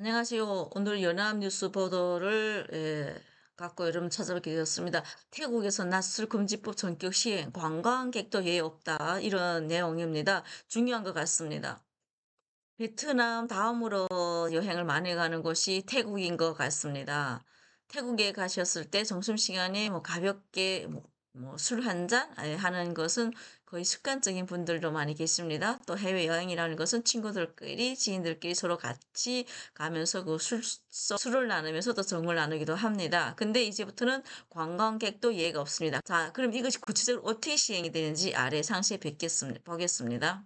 안녕하세요. 오늘 연합뉴스 보도를 예, 갖고 여러분 찾아뵙게 되었습니다. 태국에서 낮술 금지법 전격 시행, 관광객도 예외 없다. 이런 내용입니다. 중요한 것 같습니다. 베트남 다음으로 여행을 많이 가는 곳이 태국인 것 같습니다. 태국에 가셨을 때 점심시간에 뭐 가볍게 뭐, 술 한 잔 하는 것은 거의 습관적인 분들도 많이 계십니다. 또 해외 여행이라는 것은 친구들끼리, 지인들끼리 서로 같이 가면서 그 술, 술을 나누면서 또 정을 나누기도 합니다. 근데 이제부터는 관광객도 예가 없습니다. 자, 그럼 이것이 구체적으로 어떻게 시행이 되는지 아래 상세히 뵙겠습니다. 보겠습니다.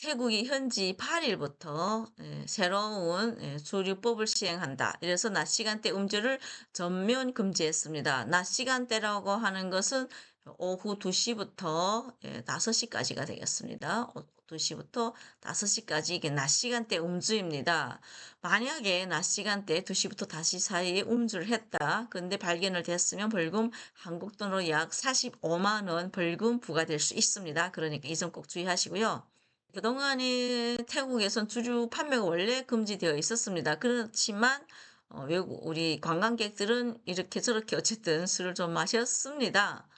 태국이 현지 8일부터 예, 새로운 예, 조류법을 시행한다. 이래서 낮 시간대 음주를 전면 금지했습니다. 낮 시간대라고 하는 것은 오후 2시부터 5시까지가 예, 되겠습니다. 2시부터 5시까지 이게 낮 시간대 음주입니다. 만약에 낮 시간대 2시부터 5시 사이에 음주를 했다. 근데 발견을 됐으면 벌금 한국 돈으로 약 45만 원 벌금 부과될 수 있습니다. 그러니까 이 점 꼭 주의하시고요. 그동안에 태국에선 주류 판매가 원래 금지되어 있었습니다. 그렇지만 어, 외국 우리 관광객들은 이렇게 저렇게 어쨌든 술을 좀 마셨습니다.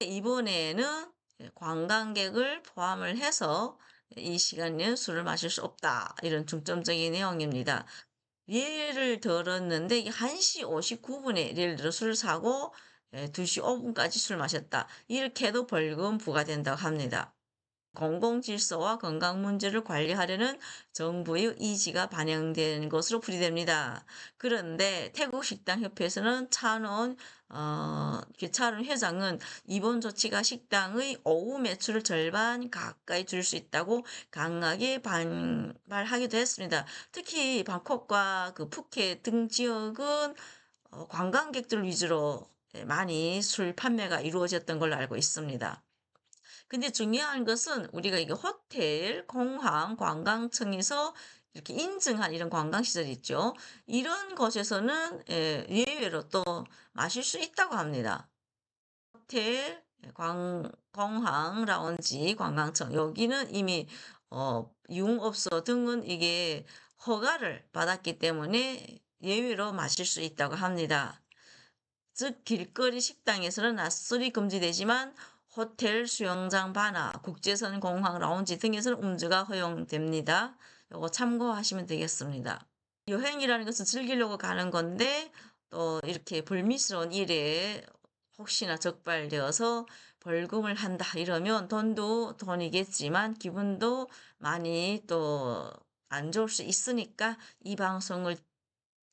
이번에는 관광객을 포함을 해서 이 시간에는 술을 마실 수 없다. 이런 중점적인 내용입니다. 예를 들었는데 1시 59분에 예를 들어 술을 사고 2시 5분까지 술 마셨다. 이렇게 해도 벌금 부과된다고 합니다. 공공질서와 건강 문제를 관리하려는 정부의 의지가 반영된 것으로 풀이됩니다. 그런데 태국 식당협회에서는 찬원 어, 차론 회장은 이번 조치가 식당의 오후 매출을 절반 가까이 줄 수 있다고 강하게 반발하기도 했습니다. 특히 방콕과 그 푸켓 등 지역은 어, 관광객들 위주로 많이 술 판매가 이루어졌던 걸로 알고 있습니다. 근데 중요한 것은 우리가 이게 호텔, 공항, 관광청에서 이렇게 인증한 이런 관광시설 있죠. 이런 곳에서는 예, 예외로 또 마실 수 있다고 합니다. 호텔, 관, 공항, 라운지, 관광청 여기는 이미 어, 유흥업소 등은 이게 허가를 받았기 때문에 예외로 마실 수 있다고 합니다. 즉 길거리 식당에서는 낮술이 금지되지만 호텔, 수영장, 바나, 국제선 공항, 라운지 등에서는 음주가 허용됩니다. 이거 참고하시면 되겠습니다. 여행이라는 것은 즐기려고 가는 건데 또 이렇게 불미스러운 일에 혹시나 적발되어서 벌금을 한다 이러면 돈도 돈이겠지만 기분도 많이 또 안 좋을 수 있으니까 이 방송을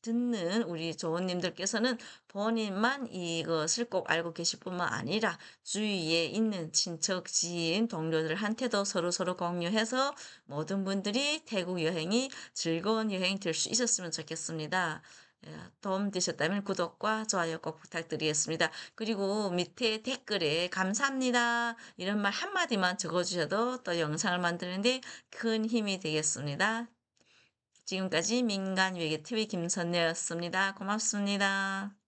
듣는 우리 조원님들께서는 본인만 이것을 꼭 알고 계실 뿐만 아니라 주위에 있는 친척, 지인, 동료들한테도 서로서로 공유해서 모든 분들이 태국 여행이 즐거운 여행이 될 수 있었으면 좋겠습니다. 예, 도움 되셨다면 구독과 좋아요 꼭 부탁드리겠습니다. 그리고 밑에 댓글에 감사합니다. 이런 말 한마디만 적어주셔도 또 영상을 만드는데 큰 힘이 되겠습니다. 지금까지 민간외계TV 김선녀였습니다. 고맙습니다.